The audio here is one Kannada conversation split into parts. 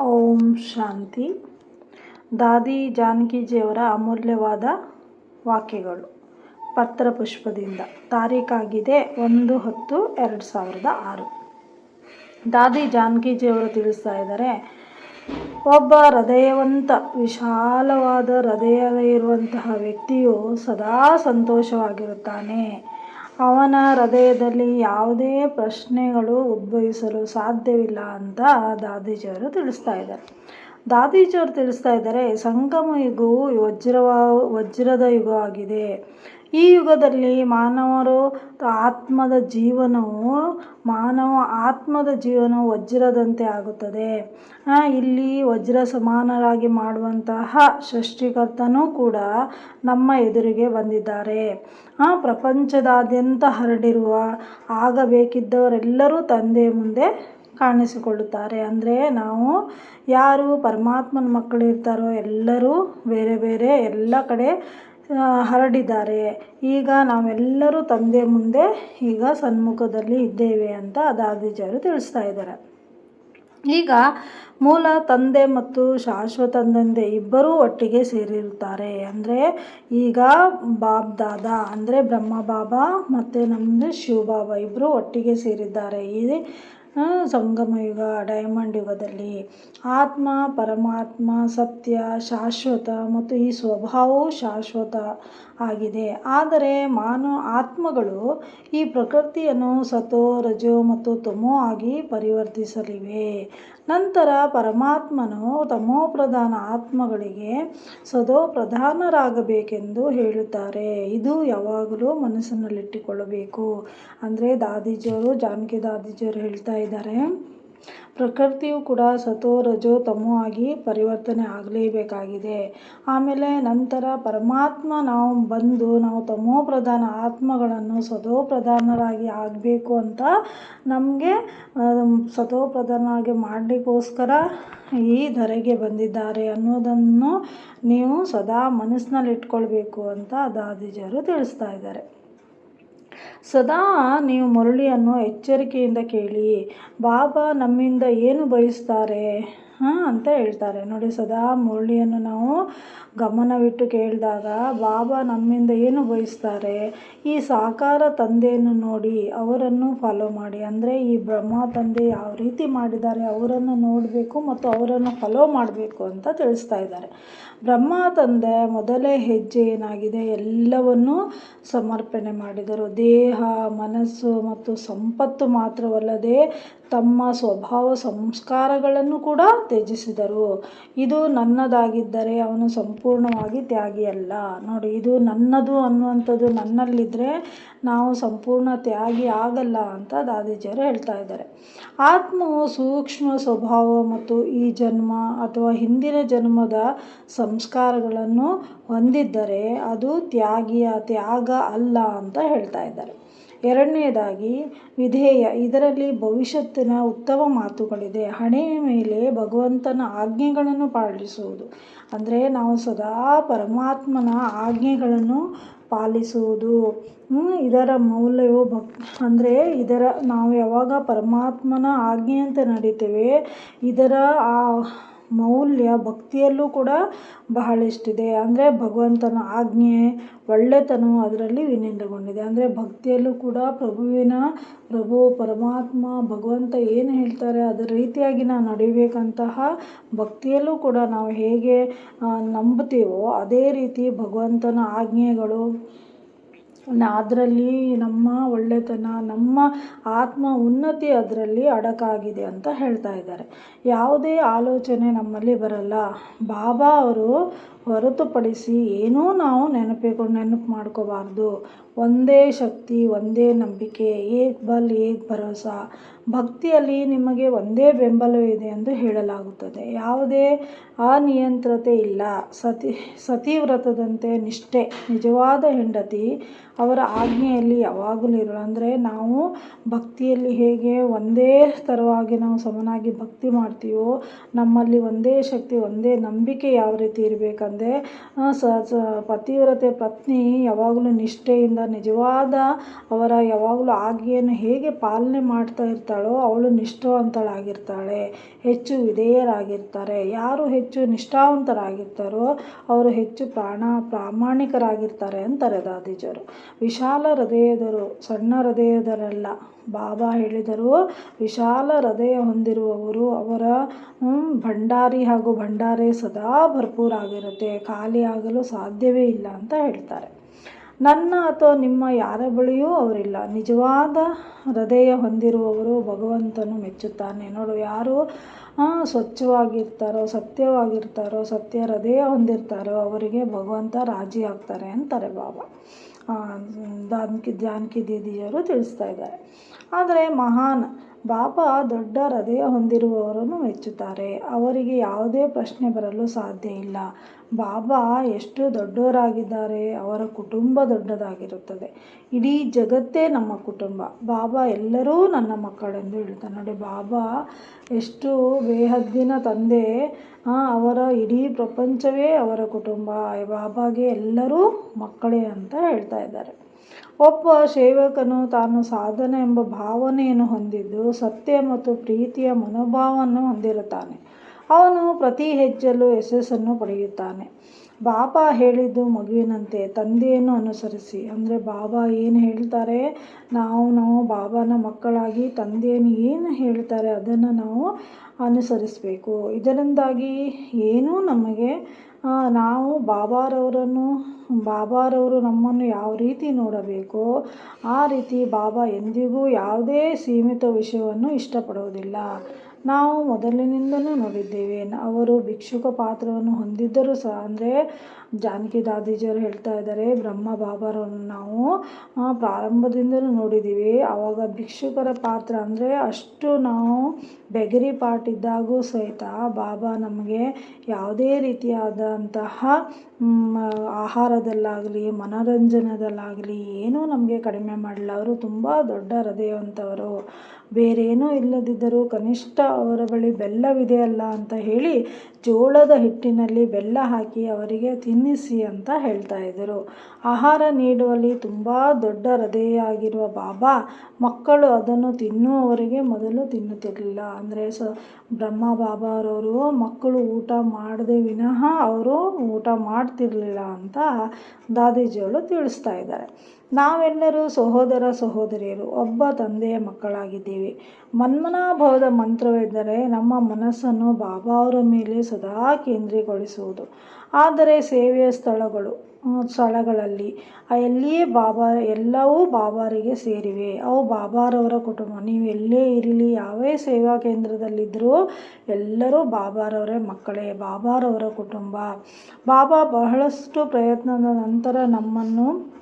ಓಂ ಶಾಂತಿ. ದಾದಿ ಜಾನಕಿಜಿಯವರ ಅಮೂಲ್ಯವಾದ ವಾಕ್ಯಗಳು. ಪತ್ರಪುಷ್ಪದಿಂದ ತಾರೀಖಾಗಿದೆ ಒಂದು ಹತ್ತು ಎರಡು ಸಾವಿರದ ಆರು. ದಾದಿ ಜಾನಕಿಜಿಯವರು ತಿಳಿಸ್ತಾ ಇದ್ದಾರೆ, ಒಬ್ಬ ಹೃದಯವಂತ, ವಿಶಾಲವಾದ ಹೃದಯ ಇರುವಂತಹ ವ್ಯಕ್ತಿಯು ಸದಾ ಸಂತೋಷವಾಗಿರುತ್ತಾನೆ. ಅವನ ಹೃದಯದಲ್ಲಿ ಯಾವುದೇ ಪ್ರಶ್ನೆಗಳು ಉದ್ಭವಿಸಲು ಸಾಧ್ಯವಿಲ್ಲ ಅಂತ ದಾದೀಜಿಯವರು ತಿಳಿಸ್ತಾ ಇದ್ದಾರೆ. ದಾದೀಜಿಯವರು ತಿಳಿಸ್ತಾ ಇದ್ದಾರೆ, ಸಂಗಮ ಯುಗವು ವಜ್ರವ, ವಜ್ರದ ಯುಗವಾಗಿದೆ. ಈ ಯುಗದಲ್ಲಿ ಮಾನವರು ಆತ್ಮದ ಜೀವನವು, ಮಾನವ ಆತ್ಮದ ಜೀವನವು ವಜ್ರದಂತೆ ಆಗುತ್ತದೆ. ಇಲ್ಲಿ ವಜ್ರ ಸಮಾನರಾಗಿ ಮಾಡುವಂತಹ ಸೃಷ್ಟಿಕರ್ತನೂ ಕೂಡ ನಮ್ಮ ಎದುರಿಗೆ ಬಂದಿದ್ದಾರೆ. ಪ್ರಪಂಚದಾದ್ಯಂತ ಹರಡಿರುವ, ಆಗಬೇಕಿದ್ದವರೆಲ್ಲರೂ ತಂದೆ ಮುಂದೆ ಕಾಣಿಸಿಕೊಳ್ಳುತ್ತಾರೆ. ಅಂದರೆ ನಾವು ಯಾರು ಪರಮಾತ್ಮನ ಮಕ್ಕಳಿರ್ತಾರೋ ಎಲ್ಲರೂ ಬೇರೆ ಬೇರೆ ಎಲ್ಲ ಕಡೆ ಹರಡಿದ್ದಾರೆ. ಈಗ ನಾವೆಲ್ಲರೂ ತಂದೆ ಮುಂದೆ ಈಗ ಸನ್ಮುಖದಲ್ಲಿ ಇದ್ದೇವೆ ಅಂತ ದಾದೀಜಿಯವರು ತಿಳಿಸ್ತಾ ಇದ್ದಾರೆ. ಈಗ ಮೂಲ ತಂದೆ ಮತ್ತು ಶಾಶ್ವತ ತಂದೆ ಇಬ್ಬರೂ ಒಟ್ಟಿಗೆ ಸೇರಿರುತ್ತಾರೆ. ಅಂದರೆ ಈಗ ಬಾಬ್ ದಾದ, ಅಂದರೆ ಬ್ರಹ್ಮ ಬಾಬಾ ಮತ್ತು ನಮ್ಮದು ಶಿವ ಬಾಬಾ ಇಬ್ಬರು ಒಟ್ಟಿಗೆ ಸೇರಿದ್ದಾರೆ. ಈ ಸಂಗಮ ಯುಗ ಡೈಮಂಡ್ ಯುಗದಲ್ಲಿ ಆತ್ಮ, ಪರಮಾತ್ಮ, ಸತ್ಯ, ಶಾಶ್ವತ ಮತ್ತು ಈ ಸ್ವಭಾವವು ಶಾಶ್ವತ ಆಗಿದೆ. ಆದರೆ ಮಾನವ ಆತ್ಮಗಳು ಈ ಪ್ರಕೃತಿಯನ್ನು ಸತೋ, ರಜೋ ಮತ್ತು ತಮೋ ಆಗಿ ಪರಿವರ್ತಿಸಲಿವೆ. ನಂತರ ಪರಮಾತ್ಮನು ತಮೋ ಪ್ರಧಾನ ಆತ್ಮಗಳಿಗೆ ಸದೋ ಪ್ರಧಾನರಾಗಬೇಕೆಂದು ಹೇಳುತ್ತಾರೆ. ಇದು ಯಾವಾಗಲೂ ಮನಸ್ಸಿನಲ್ಲಿಟ್ಟುಕೊಳ್ಳಬೇಕು. ಅಂದರೆ ದಾದೀಜಿಯವರು ಜಾನಕಿ ದಾದೀಜಿಯವರು ಹೇಳ್ತಾ ಇದ್ದಾರೆ. ಪ್ರಕೃತಿಯು ಕೂಡ ಸತೋ ರಜೋ ತಮೋ ಆಗಿ ಪರಿವರ್ತನೆ ಆಗಲೇಬೇಕಾಗಿದೆ. ಆಮೇಲೆ ನಂತರ ಪರಮಾತ್ಮ ನಾವು ಬಂದು ನಾವು ತಮೋ ಪ್ರಧಾನ ಆತ್ಮಗಳನ್ನು ಸದೋ ಪ್ರಧಾನರಾಗಿ ಆಗಬೇಕು ಅಂತ ನಮಗೆ ಸತೋ ಪ್ರಧಾನವಾಗಿ ಮಾಡಲಿಕ್ಕೋಸ್ಕರ ಈ ಧರೆಗೆ ಬಂದಿದ್ದಾರೆ ಅನ್ನೋದನ್ನು ನೀವು ಸದಾ ಮನಸ್ಸಿನಲ್ಲಿ ಇಟ್ಕೊಳ್ಬೇಕು ಅಂತ ದಾದಿಜರು ತಿಳಿಸ್ತಾ ಇದ್ದಾರೆ. ಸದಾ ನೀವು ಮುರಳಿಯನ್ನು ಎಚ್ಚರಿಕೆಯಿಂದ ಕೇಳಿ, ಬಾಬಾ ನಮ್ಮಿಂದ ಏನು ಬಯಸ್ತಾರೆ? ಹಾಂ, ಅಂತ ಹೇಳ್ತಾರೆ. ನೋಡಿ, ಸದಾ ಮುರಳಿಯನ್ನು ನಾವು ಗಮನವಿಟ್ಟು ಕೇಳಿದಾಗ, ಬಾಬಾ ನಮ್ಮಿಂದ ಏನು ಬಯಸ್ತಾರೆ? ಈ ಸಾಕಾರ ತಂದೆಯನ್ನು ನೋಡಿ ಅವರನ್ನು ಫಾಲೋ ಮಾಡಿ. ಅಂದರೆ ಈ ಬ್ರಹ್ಮ ತಂದೆ ಯಾವ ರೀತಿ ಮಾಡಿದ್ದಾರೆ, ಅವರನ್ನು ನೋಡಬೇಕು ಮತ್ತು ಅವರನ್ನು ಫಾಲೋ ಮಾಡಬೇಕು ಅಂತ ತಿಳಿಸ್ತಾ ಇದ್ದಾರೆ. ಬ್ರಹ್ಮ ತಂದೆ ಮೊದಲೇ ಹೆಜ್ಜೆ ಏನಾಗಿದೆ? ಎಲ್ಲವನ್ನೂ ಸಮರ್ಪಣೆ ಮಾಡಿದರು. ದೇಹ, ಮನಸ್ಸು ಮತ್ತು ಸಂಪತ್ತು ಮಾತ್ರವಲ್ಲದೆ ತಮ್ಮ ಸ್ವಭಾವ ಸಂಸ್ಕಾರಗಳನ್ನು ಕೂಡ ತ್ಯಜಿಸಿದರು. ಇದು ನನ್ನದಾಗಿದ್ದರೆ ಅವನು ಸಂಪೂರ್ಣವಾಗಿ ತ್ಯಾಗಿಯಲ್ಲ ನೋಡಿ, ಇದು ನನ್ನದು ಅನ್ನುವಂಥದ್ದು ನನ್ನಲ್ಲಿದ್ದರೆ ನಾವು ಸಂಪೂರ್ಣ ತ್ಯಾಗಿ ಆಗಲ್ಲ ಅಂತ ದಾದೀಜಿಯವರು ಹೇಳ್ತಾ ಇದ್ದಾರೆ. ಆತ್ಮವು ಸೂಕ್ಷ್ಮ ಸ್ವಭಾವ ಮತ್ತು ಈ ಜನ್ಮ ಅಥವಾ ಹಿಂದಿನ ಜನ್ಮದ ಸಂಸ್ಕಾರಗಳನ್ನು ಹೊಂದಿದ್ದರೆ ಅದು ತ್ಯಾಗಿಯ ತ್ಯಾಗ ಅಲ್ಲ ಅಂತ ಹೇಳ್ತಾ ಇದ್ದಾರೆ. ಎರಡನೇದಾಗಿ, ವಿಧೇಯ, ಇದರಲ್ಲಿ ಭವಿಷ್ಯತ್ತಿನ ಉತ್ತಮ ಮಾತುಗಳಿದೆ. ಹಣೆಯ ಮೇಲೆ ಭಗವಂತನ ಆಜ್ಞೆಗಳನ್ನು ಪಾಲಿಸುವುದು. ಅಂದರೆ ನಾವು ಸದಾ ಪರಮಾತ್ಮನ ಆಜ್ಞೆಗಳನ್ನು ಪಾಲಿಸುವುದು. ಇದರ ಮೌಲ್ಯವು ಭಕ್, ಅಂದರೆ ಇದರ, ನಾವು ಯಾವಾಗ ಪರಮಾತ್ಮನ ಆಜ್ಞೆಯಂತೆ ನಡೀತೇವೆ, ಇದರ ಆ ಮೌಲ್ಯ ಭಕ್ತಿಯಲ್ಲೂ ಕೂಡ ಬಹಳಷ್ಟಿದೆ. ಅಂದರೆ ಭಗವಂತನ ಆಜ್ಞೆ, ಒಳ್ಳೆತನವು ಅದರಲ್ಲಿ ವಿನಿಂದಗೊಂಡಿದೆ ಅಂದರೆ ಭಕ್ತಿಯಲ್ಲೂ ಕೂಡ ಪ್ರಭುವಿನ, ಪ್ರಭು, ಪರಮಾತ್ಮ, ಭಗವಂತ ಏನು ಹೇಳ್ತಾರೆ, ಅದರ ರೀತಿಯಾಗಿ ನಾವು ನಡಿಬೇಕಂತಹ ಭಕ್ತಿಯಲ್ಲೂ ಕೂಡ ನಾವು ಹೇಗೆ ನಂಬ್ತೀವೋ ಅದೇ ರೀತಿ ಭಗವಂತನ ಆಜ್ಞೆಗಳು ಅದರಲ್ಲಿ ನಮ್ಮ ಒಳ್ಳೆತನ, ನಮ್ಮ ಆತ್ಮ ಉನ್ನತಿ ಅದರಲ್ಲಿ ಅಡಕಾಗಿದೆ ಅಂತ ಹೇಳ್ತಾ ಇದ್ದಾರೆ. ಯಾವುದೇ ಆಲೋಚನೆ ನಮ್ಮಲ್ಲಿ ಬರಲ್ಲ. ಬಾಬಾ ಅವರು ಹೊರತುಪಡಿಸಿ ಏನೂ ನಾವು ನೆನಪಿಗೆ ನೆನಪು ಮಾಡ್ಕೋಬಾರ್ದು. ಒಂದೇ ಶಕ್ತಿ, ಒಂದೇ ನಂಬಿಕೆ, ಏಕ್ ಬಲ್, ಏಕ್ ಭರೋಸ. ಭಕ್ತಿಯಲ್ಲಿ ನಿಮಗೆ ಒಂದೇ ಬೆಂಬಲವಿದೆ ಎಂದು ಹೇಳಲಾಗುತ್ತದೆ. ಯಾವುದೇ ಅನಿಯಂತ್ರತೆ ಇಲ್ಲ. ಸತಿ, ಸತಿವ್ರತದಂತೆ ನಿಷ್ಠೆ, ನಿಜವಾದ ಹೆಂಡತಿ ಅವರ ಆಜ್ಞೆಯಲ್ಲಿ ಯಾವಾಗಲೂ ಇರೋ ಅಂದರೆ ನಾವು ಭಕ್ತಿಯಲ್ಲಿ ಹೇಗೆ ಒಂದೇ ಥರವಾಗಿ ನಾವು ಸಮನಾಗಿ ಭಕ್ತಿ ಮಾಡ್ತೀವೋ, ನಮ್ಮಲ್ಲಿ ಒಂದೇ ಶಕ್ತಿ, ಒಂದೇ ನಂಬಿಕೆ ಯಾವ ರೀತಿ ಇರಬೇಕಂದ್ರೆ ಸ, ಪತಿವ್ರತೆ, ಪತ್ನಿ ಯಾವಾಗಲೂ ನಿಷ್ಠೆಯಿಂದ, ನಿಜವಾದ ಅವರ ಯಾವಾಗಲೂ ಆಜ್ಞೆಯನ್ನು ಹೇಗೆ ಪಾಲನೆ ಮಾಡ್ತಾ ಇರ್ತಾರೆ ಇರ್ತಾಳೋ ಅವಳು ನಿಷ್ಠಾವಂತಳಾಗಿರ್ತಾಳೆ, ಹೆಚ್ಚು ವಿಧೇಯರಾಗಿರ್ತಾರೆ. ಯಾರು ಹೆಚ್ಚು ನಿಷ್ಠಾವಂತರಾಗಿರ್ತಾರೋ ಅವರು ಹೆಚ್ಚು ಪ್ರಾಣ ಪ್ರಾಮಾಣಿಕರಾಗಿರ್ತಾರೆ ಅಂತಾರೆ ದಾದೀಜರು ವಿಶಾಲ ಹೃದಯದರು ಸಣ್ಣ ಹೃದಯದರಲ್ಲ ಬಾಬಾ ಹೇಳಿದರು, ವಿಶಾಲ ಹೃದಯ ಹೊಂದಿರುವವರು ಅವರ ಭಂಡಾರಿ ಹಾಗೂ ಭಂಡಾರೆ ಸದಾ ಭರ್ಪೂರಾಗಿರುತ್ತೆ. ಖಾಲಿಯಾಗಲು ಸಾಧ್ಯವೇ ಇಲ್ಲ ಅಂತ ಹೇಳ್ತಾರೆ. ನನ್ನ ಅಥವಾ ನಿಮ್ಮ ಯಾರ ಬಳಿಯೂ ಅವರಿಲ್ಲ. ನಿಜವಾದ ಹೃದಯ ಹೊಂದಿರುವವರು ಭಗವಂತನು ಮೆಚ್ಚುತ್ತಾನೆ. ನೋಡು, ಯಾರು ಸ್ವಚ್ಛವಾಗಿರ್ತಾರೋ, ಸತ್ಯವಾಗಿರ್ತಾರೋ, ಸತ್ಯ ಹೃದಯ ಹೊಂದಿರ್ತಾರೋ, ಅವರಿಗೆ ಭಗವಂತ ರಾಜಿ ಆಗ್ತಾರೆ ಅಂತಾರೆ ಬಾಬಾ. ದಾನ್ಕಿ ಜಾನಕಿ ದೀದಿಯವರು ತಿಳಿಸ್ತಾ ಇದ್ದಾರೆ. ಆದರೆ ಮಹಾನ್ ಬಾಬಾ ದೊಡ್ಡ ಹೃದಯ ಹೊಂದಿರುವವರನ್ನು ಮೆಚ್ಚುತ್ತಾರೆ. ಅವರಿಗೆ ಯಾವುದೇ ಪ್ರಶ್ನೆ ಬರಲು ಸಾಧ್ಯ ಇಲ್ಲ. ಬಾಬಾ ಎಷ್ಟು ದೊಡ್ಡವರಾಗಿದ್ದಾರೆ. ಅವರ ಕುಟುಂಬ ದೊಡ್ಡದಾಗಿರುತ್ತದೆ. ಇಡೀ ಜಗತ್ತೇ ನಮ್ಮ ಕುಟುಂಬ. ಬಾಬಾ ಎಲ್ಲರೂ ನನ್ನ ಮಕ್ಕಳೆಂದು ಹೇಳ್ತಾರೆ. ನೋಡಿ, ಬಾಬಾ ಎಷ್ಟು ಬೇಹದ್ದಿನ ತಂದೆ. ಅವರ ಇಡೀ ಪ್ರಪಂಚವೇ ಅವರ ಕುಟುಂಬ. ಬಾಬಾಗೆ ಎಲ್ಲರೂ ಮಕ್ಕಳೇ ಅಂತ ಹೇಳ್ತಾ ಇದ್ದಾರೆ. ಒಬ್ಬ ಸೇವಕನು ತಾನು ಸಾಧನೆ ಎಂಬ ಭಾವನೆಯನ್ನು ಹೊಂದಿದ್ದು, ಸತ್ಯ ಮತ್ತು ಪ್ರೀತಿಯ ಮನೋಭಾವವನ್ನು ಹೊಂದಿರುತ್ತಾನೆ. ಅವನು ಪ್ರತಿ ಹೆಜ್ಜೆಯಲ್ಲೂ ಯಶಸ್ಸನ್ನು ಪಡೆಯುತ್ತಾನೆ. ಬಾಬಾ ಹೇಳಿದ್ದು ಮಗುವಿನಂತೆ, ತಂದೆಯನ್ನು ಅನುಸರಿಸಿ. ಅಂದರೆ ಬಾಬಾ ಏನು ಹೇಳ್ತಾರೆ? ನಾವು ನಾವು ಬಾಬಾನ ಮಕ್ಕಳಾಗಿ ತಂದೆಯನ್ನು ಏನು ಹೇಳ್ತಾರೆ ಅದನ್ನು ನಾವು ಅನುಸರಿಸಬೇಕು. ಇದರಿಂದಾಗಿ ಏನೂ ನಮಗೆ ನಾವು ಬಾಬಾರವರನ್ನು, ಬಾಬಾರವರು ನಮ್ಮನ್ನು ಯಾವ ರೀತಿ ನೋಡಬೇಕು? ಆ ರೀತಿ ಬಾಬಾ ಎಂದಿಗೂ ಯಾವುದೇ ಸೀಮಿತ ವಿಷಯವನ್ನು ಇಷ್ಟಪಡುವುದಿಲ್ಲ ನಾವು ಮೊದಲಿನಿಂದಲೂ ನೋಡಿದ್ದೇವೆ. ಅವರು ಭಿಕ್ಷುಕ ಪಾತ್ರವನ್ನು ಹೊಂದಿದ್ದರೂ ಸಹ, ಅಂದರೆ ಜಾನಕಿ ದಾದೀಜಿಯವರು ಹೇಳ್ತಾ ಇದ್ದಾರೆ, ಬ್ರಹ್ಮ ಬಾಬಾರನ್ನು ನಾವು ಪ್ರಾರಂಭದಿಂದಲೂ ನೋಡಿದ್ದೀವಿ. ಆವಾಗ ಭಿಕ್ಷುಕರ ಪಾತ್ರ ಅಂದರೆ ಅಷ್ಟು ನಾವು ಬೆಗರಿ ಪಾಟ್ ಇದ್ದಾಗೂ ಸಹಿತ ಬಾಬಾ ನಮಗೆ ಯಾವುದೇ ರೀತಿಯಾದಂತಹ ಆಹಾರದಲ್ಲಾಗಲಿ, ಮನೋರಂಜನದಲ್ಲಾಗಲಿ ಏನೂ ನಮಗೆ ಕಡಿಮೆ ಮಾಡಲಿಲ್ಲ ಅವರು ತುಂಬ ದೊಡ್ಡ ಹೃದಯವಂತವರು. ಬೇರೇನೂ ಇಲ್ಲದಿದ್ದರೂ ಕನಿಷ್ಠ ಅವರ ಬಳಿ ಬೆಲ್ಲವಿದೆಯಲ್ಲ ಅಂತ ಹೇಳಿ ಜೋಳದ ಹಿಟ್ಟಿನಲ್ಲಿ ಬೆಲ್ಲ ಹಾಕಿ ಅವರಿಗೆ ತಿನ್ನಿಸಿ ಅಂತ ಹೇಳ್ತಾ ಇದ್ದರು. ಆಹಾರ ನೀಡುವಲ್ಲಿ ತುಂಬ ದೊಡ್ಡ ಹೃದಯ ಆಗಿರುವ ಬಾಬಾ, ಮಕ್ಕಳು ಅದನ್ನು ತಿನ್ನುವವರಿಗೆ ಮೊದಲು ತಿನ್ನುತ್ತಿರಲಿಲ್ಲ. ಅಂದರೆ ಸ, ಬ್ರಹ್ಮ ಬಾಬಾರವರು ಮಕ್ಕಳು ಊಟ ಮಾಡದೆ ವಿನಃ ಅವರು ಊಟ ಮಾಡ್ತಿರಲಿಲ್ಲ ಅಂತ ದಾದೀಜಿಯವರು ತಿಳಿಸ್ತಾ ಇದ್ದಾರೆ. ನಾವೆಲ್ಲರೂ ಸಹೋದರ ಸಹೋದರಿಯರು, ಒಬ್ಬ ತಂದೆಯ ಮಕ್ಕಳಾಗಿದ್ದೀವಿ. ಮನ್ಮನಾಭವದ ಮಂತ್ರವೆಂದರೆ ನಮ್ಮ ಮನಸ್ಸನ್ನು ಬಾಬಾ ಅವರ ಮೇಲೆ ಸದಾ ಕೇಂದ್ರೀಕರಿಸುವುದು. ಆದರೆ ಸೇವೆಯ ಸ್ಥಳಗಳು ಸ್ಥಳಗಳಲ್ಲಿ ಎಲ್ಲಿಯೇ ಬಾಬಾ, ಎಲ್ಲವೂ ಬಾಬಾರಿಗೆ ಸೇರಿವೆ. ಅವು ಬಾಬಾರವರ ಕುಟುಂಬ. ನೀವು ಎಲ್ಲೇ ಇರಲಿ, ಯಾವೇ ಸೇವಾ ಕೇಂದ್ರದಲ್ಲಿದ್ದರೂ ಎಲ್ಲರೂ ಬಾಬಾರವರೇ ಮಕ್ಕಳೇ, ಬಾಬಾರವರ ಕುಟುಂಬ. ಬಾಬಾ ಬಹಳಷ್ಟು ಪ್ರಯತ್ನದ ನಂತರ ನಮ್ಮನ್ನು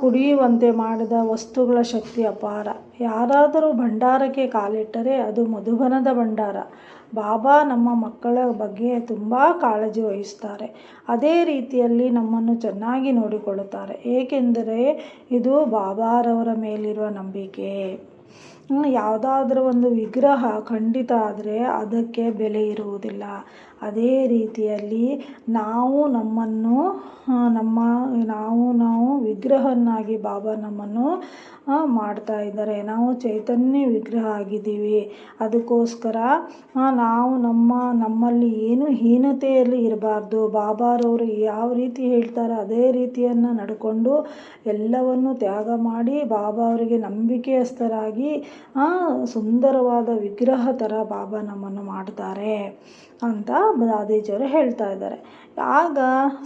ಕುಡಿಯುವಂತೆ ಮಾಡಿದ ವಸ್ತುಗಳ ಶಕ್ತಿ ಅಪಾರ. ಯಾರಾದರೂ ಭಂಡಾರಕ್ಕೆ ಕಾಲಿಟ್ಟರೆ ಅದು ಮಧುಬನದ ಭಂಡಾರ. ಬಾಬಾ ನಮ್ಮ ಮಕ್ಕಳ ಬಗ್ಗೆ ತುಂಬ ಕಾಳಜಿ ವಹಿಸ್ತಾರೆ ಅದೇ ರೀತಿಯಲ್ಲಿ ನಮ್ಮನ್ನು ಚೆನ್ನಾಗಿ ನೋಡಿಕೊಳ್ಳುತ್ತಾರೆ. ಏಕೆಂದರೆ ಇದು ಬಾಬಾರವರ ಮೇಲಿರುವ ನಂಬಿಕೆ. ಯಾವುದಾದ್ರೂ ಒಂದು ವಿಗ್ರಹ ಖಂಡಿತ ಆದರೆ ಅದಕ್ಕೆ ಬೆಲೆ ಇರುವುದಿಲ್ಲ. ಅದೇ ರೀತಿಯಲ್ಲಿ ನಾವು ನಮ್ಮನ್ನು ನಮ್ಮ, ನಾವು ನಾವು ವಿಗ್ರಹನ್ನಾಗಿ ಬಾಬಾ ನಮ್ಮನ್ನು ಮಾಡ್ತಾ ಇದ್ದಾರೆ. ನಾವು ಚೈತನ್ಯ ವಿಗ್ರಹ ಆಗಿದ್ದೀವಿ. ಅದಕ್ಕೋಸ್ಕರ ನಾವು ನಮ್ಮ, ನಮ್ಮಲ್ಲಿ ಏನು ಹೀನತೆಯಲ್ಲಿ ಇರಬಾರ್ದು. ಬಾಬಾರವರು ಯಾವ ರೀತಿ ಹೇಳ್ತಾರೋ ಅದೇ ರೀತಿಯನ್ನು ನಡ್ಕೊಂಡು ಎಲ್ಲವನ್ನು ತ್ಯಾಗ ಮಾಡಿ ಬಾಬಾ ಅವರಿಗೆ ನಂಬಿಕೆಯಸ್ಥರಾಗಿ ಸುಂದರವಾದ ವಿಗ್ರಹ ಥರ ಬಾಬಾ ನಮ್ಮನ್ನು ಮಾಡ್ತಾರೆ ಅಂತ ದಾದೀಜಿಯವರು ಹೇಳ್ತಾ ಇದ್ದಾರೆ. ಆಗ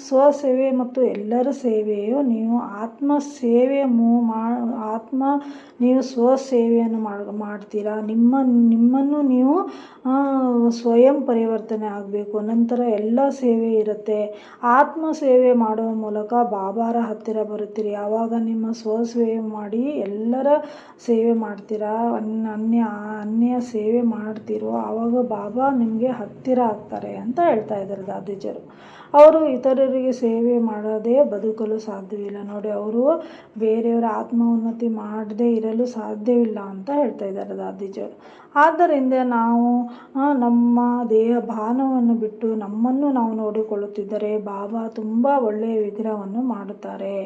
ಸ್ವಸೇವೆ ಮತ್ತು ಎಲ್ಲರ ಸೇವೆಯು ನೀವು ಆತ್ಮ ಸೇವೆ ಮೂ, ಮಾ, ಆತ್ಮ, ನೀವು ಸ್ವಸೇವೆಯನ್ನು ಮಾಡಿ, ಮಾಡ್ತೀರಾ? ನಿಮ್ಮ, ನಿಮ್ಮನ್ನು ನೀವು ಸ್ವಯಂ ಪರಿವರ್ತನೆ ಆಗಬೇಕು. ನಂತರ ಎಲ್ಲ ಸೇವೆ ಇರುತ್ತೆ. ಆತ್ಮ ಸೇವೆ ಮಾಡುವ ಮೂಲಕ ಬಾಬಾರ ಹತ್ತಿರ ಬರುತ್ತೀರಿ. ಯಾವಾಗ ನಿಮ್ಮ ಸ್ವಸೇವೆ ಮಾಡಿ ಎಲ್ಲರ ಸೇವೆ ಮಾಡ್ತೀರಾ? ಅನ್ಯ ಅನ್ಯ ಸೇವೆ ಮಾಡ್ತೀರೋ, ಆವಾಗ ಬಾಬಾ ನಿಮಗೆ ಹತ್ತಿರ ಆಗ್ತಾರೆ ಅಂತ ಹೇಳ್ತಾ ಇದ್ದಾರೆ ದಾದೀಜರು. ಅವರು ಇತರರಿಗೆ ಸೇವೆ ಮಾಡೋದೇ ಬದುಕಲು ಸಾಧ್ಯವಿಲ್ಲ. ನೋಡಿ, ಅವರು ಬೇರೆಯವರ ಆತ್ಮೋನ್ನತಿ ಮಾಡದೇ ಇರಲು ಸಾಧ್ಯವಿಲ್ಲ ಅಂತ ಹೇಳ್ತಾ ಇದ್ದಾರೆ ದಾದೀಜರು. ಆದ್ದರಿಂದ ನಾವು ನಮ್ಮ ದೇಹ ಭಾನವನ್ನು ಬಿಟ್ಟು ನಮ್ಮನ್ನು ನಾವು ನೋಡಿಕೊಳ್ಳುತ್ತಿದ್ದರೆ ಬಾಬಾ ತುಂಬ ಒಳ್ಳೆಯ ವಿಗ್ರಹವನ್ನು ಮಾಡುತ್ತಾರೆ.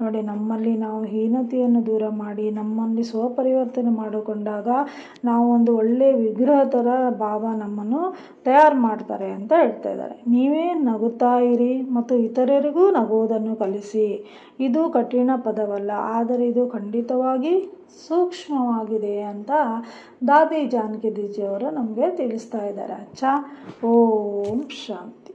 ನೋಡಿ, ನಮ್ಮಲ್ಲಿ ನಾವು ಹೀನತೆಯನ್ನು ದೂರ ಮಾಡಿ, ನಮ್ಮಲ್ಲಿ ಸ್ವಪರಿವರ್ತನೆ ಮಾಡಿಕೊಂಡಾಗ ನಾವು ಒಂದು ಒಳ್ಳೆಯ ವಿಗ್ರಹ ಥರ ಬಾಬಾ ನಮ್ಮನ್ನು ತಯಾರು ಮಾಡ್ತಾರೆ ಅಂತ ಹೇಳ್ತಾ ಇದ್ದಾರೆ. ನೀವೇ ನಗುತ್ತಾ ಇರಿ ಮತ್ತು ಇತರರಿಗೂ ನಗುವುದನ್ನು ಕಲಿಸಿ. ಇದು ಕಠಿಣ ಪದವಲ್ಲ, ಆದರೆ ಇದು ಖಂಡಿತವಾಗಿ ಸೂಕ್ಷ್ಮವಾಗಿದೆ ಅಂತ ದಾದಿ ಜಾನಕಿ ದೀಜಿಯವರು ನಮಗೆ ತಿಳಿಸ್ತಾ ಇದ್ದಾರೆ. ಅಚ್ಚ, ಓಂ ಶಾಂತಿ.